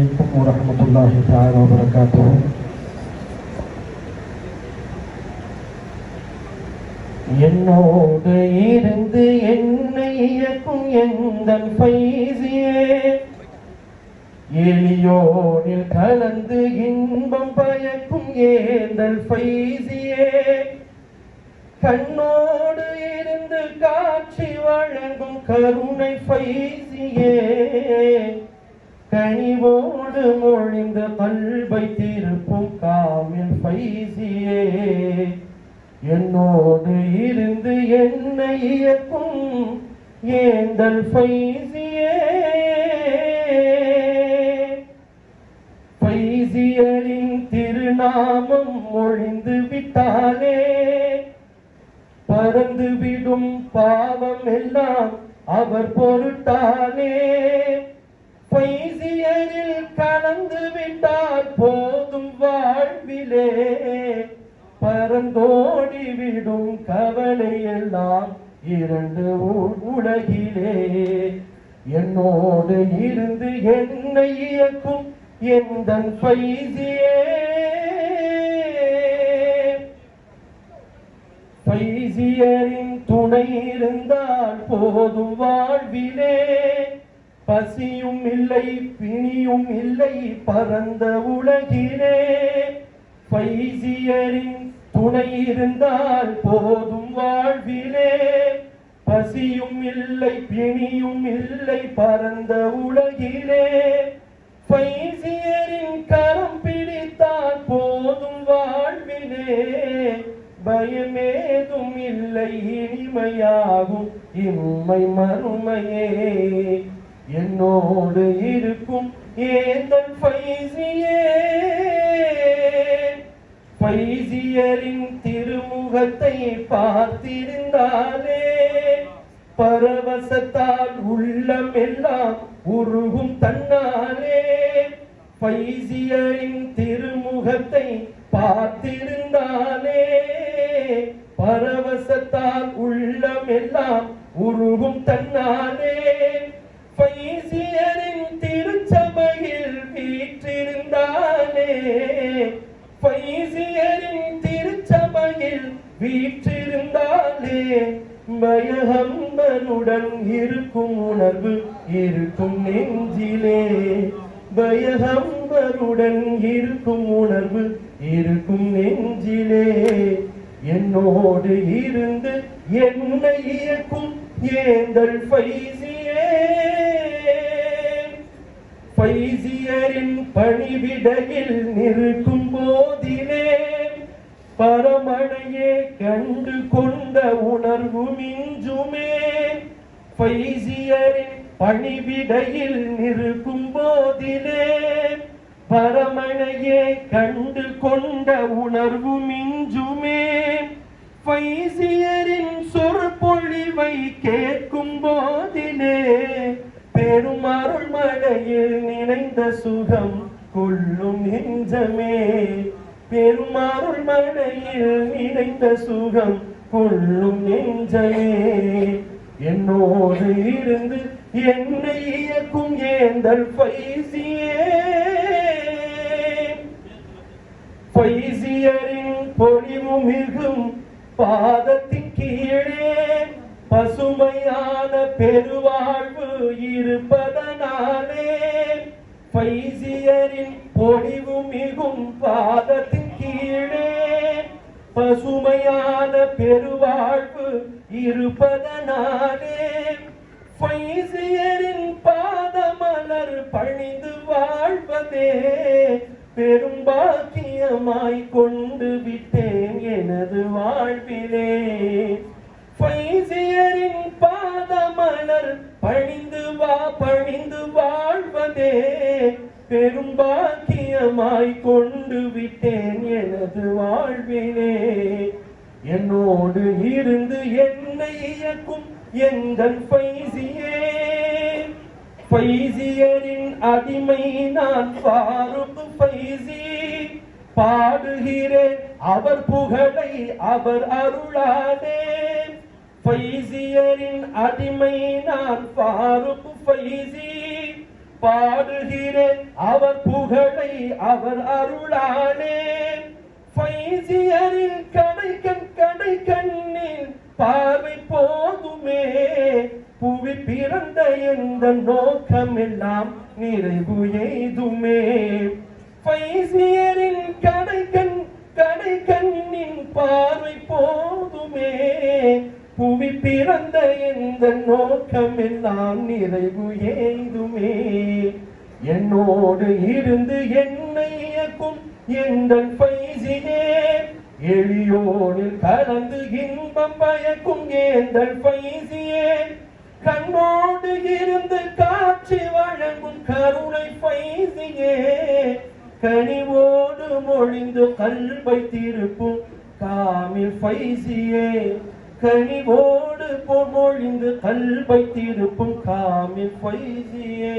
عليكم ورحمة الله تعالى وبركاته என்னோடு இருந்து என்னை இயக்கும் எந்த பைசியே எளியோனில் கலந்து இன்பம் பயக்கும் ஏந்தல் பைசியே கண்ணோடு இருந்து காட்சி வழங்கும் கருணை பைசியே கனிவோடு மொழிந்த கல்வை திருப்பும் காமில் பைசியே. என்னோடு இருந்து என்னை இயக்கும் ஏந்தல் பைசியே. பைசியரின் திருநாமம் மொழிந்து விட்டாலே பறந்துவிடும் பாவம் எல்லாம் அவர் பொருட்டாலே. பொய்சியரில் கலந்து விட்டால் போதும் வாழ்விலே. பரந்தோடி விடும் கவலை எல்லாம் இரண்டு உலகிலே. என்னோடு இருந்து என்னை இயக்கும் எந்த பைசியே? பைசியரின் துணை இருந்தால் போதும் வாழ்விலே. பசியும் இல்லை பிணியும் இல்லை பரந்த உலகிலே. பைசியரின் துணை இருந்தால் போதும் வாழ்விலே. பசியும் இல்லை பிணியும் இல்லை பரந்த உலகிலே. பைசியரின் கரம் பிடித்தால் போதும் வாழ்விலே. பயமேதும் இல்லை இனிமையாகும் இம்மை மறுமையே. என்னோடு இருக்கும் ஏந்தன் பைசியே. பைசியரின் திருமுகத்தை பார்த்திருந்தாலே பரவசத்தால் உள்ளம் எல்லாம் உருகும் தன்னாலே பைசியரின் திருமுகத்தை பார்த்திருந்தாலே பரவசத்தால் உள்ளம் எல்லாம் உருகும் தன்னாலே. வீற்றிருந்தாலே பயகம்பனுடன் இருக்கும் உணர்வு இருக்கும் நெஞ்சிலே. பயகம்பருடன் இருக்கும் உணர்வு இருக்கும் நெஞ்சிலே. என்னோடு இருந்து என்னை இயக்கும் ஏந்தல் பைசியே பைசியரின் பணிவிடையில் நிற்கும் போதிலே. பரமழையே கண்டு கொண்ட உணர்வு மிஞ்சுமே. பைசியரின் பணிவிடையில் நிற்கும் போதிலே. பரமனையே கண்டு கொண்ட உணர்வு மிஞ்சுமே. பைசியரின் சொற்பொழிவை கேட்கும் போதிலே. பெரும் அருள் மழையில் நினைந்த சுகம் கொள்ளும் நெஞ்சமே. பெரும் அருள் மழையில் சுகம் கொள்ளும் நெஞ்சமே. என்னோடு இருந்து என்னை இயக்கும் ஏந்தல் பைசியே பைசியரின் பொழிவு மிகும் பாதத்தின் கீழே. பசுமையான பெருவாழ்வு இருப்பதனாலே. பைசி இருப்பதனாலே பைசியரின் பாதமலர் பணிந்து வாழ்வதே பெரும் பாக்கியமாய் கொண்டு விட்டேன் எனது வாழ்விலே. பைசியரின் பாதமலர் பணிந்து வா பணிந்து வாழ்வதே பெரும் பாக்கியமாய் கொண்டு விட்டேன் எனது வாழ்விலே. என்னோடு இருந்து என்னை இயக்கும் எங்கள் பைசியே. பைசியரின் அடிமை நான் பாருப்பு பைசி. பாடுகிறேன் அவர் புகழை அவர் அருளாதே. பைசியரின் அடிமை நான் பாருப்பு பைசி. பாடுகிறேன் அவர் புகழை அவர் அருளானே வைசியரின் கடை கண் கடை கண்ணின் பார்வை போதுமே. புவி பிறந்த எந்த நோக்கமெல்லாம் நிறைவு எய்துமே. பைசியரின் கடை கண் கடை கண்ணின் பார்வை போதுமே. புவி பிறந்த எந்த நோக்கமெல்லாம் நிறைவு எய்துமே. என்னோடு இருந்து என்னை இயக்கும் எந்தன் பைசினே எளியோனில் கலந்து இன்பம் பயக்கும் ஏந்தல் பைசியே. கண்ணோடு இருந்து காட்சி வழங்கும் கருணை பைசியே. கனிவோடு மொழிந்து கல்வை திருப்பும் காமில் பைசியே. கனிவோடு பொழிந்து கல்வை திருப்பும் காமில் பைசியே.